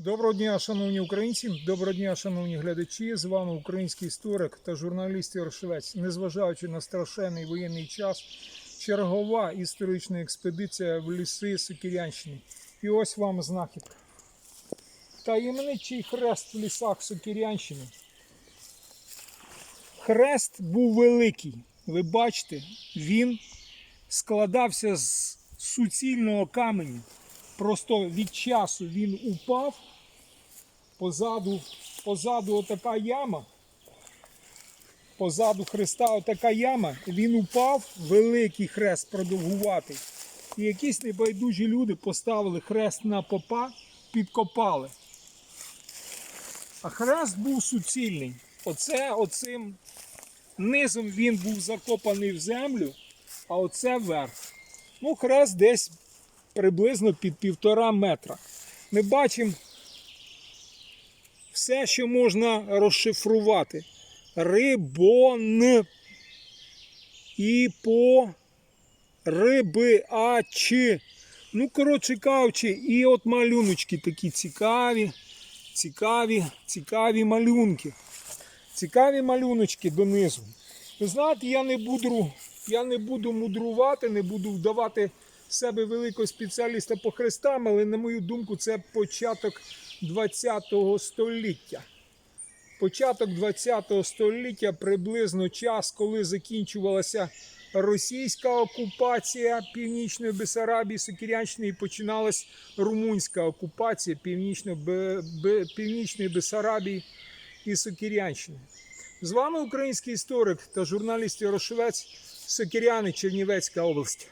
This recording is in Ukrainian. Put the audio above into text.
Доброго дня, шановні українці, доброго дня, шановні глядачі. З вами український історик та журналіст Ярошевець. Незважаючи на страшенний воєнний час, чергова історична експедиція в ліси Сокірянщини. І ось вам знахідка. Таємничий хрест в лісах Сокірянщини. Хрест був великий. Ви бачите, він складався з суцільного каменю. Просто від часу він упав. Позаду, позаду отака яма. Позаду хреста отака яма. Він упав, великий хрест продовгуватий. І якісь небайдужі люди поставили хрест на попа, підкопали. А хрест був суцільний. Оце оцим низом він був закопаний в землю, а оце вверх. Ну, хрест десь приблизно під півтора метра. Ми бачимо все, що можна розшифрувати. Рибон і по риби а чи. Ну, коротше кажучи, і от малюночки такі цікаві, цікаві, цікаві малюнки. Цікаві малюночки донизу. Ви знаєте, я не буду, я не буду мудрувати, не буду вдавати себе великого спеціаліста по хрестам, але на мою думку, це початок 20 століття. Початок 20 століття приблизно час, коли закінчувалася російська окупація Північної Бесарабії, Сокірянщини і починалась румунська окупація Північної Бесарабії і Сокірянщини. З вами український історик та журналіст Ярошевець Сокіряни, Чернівецька область.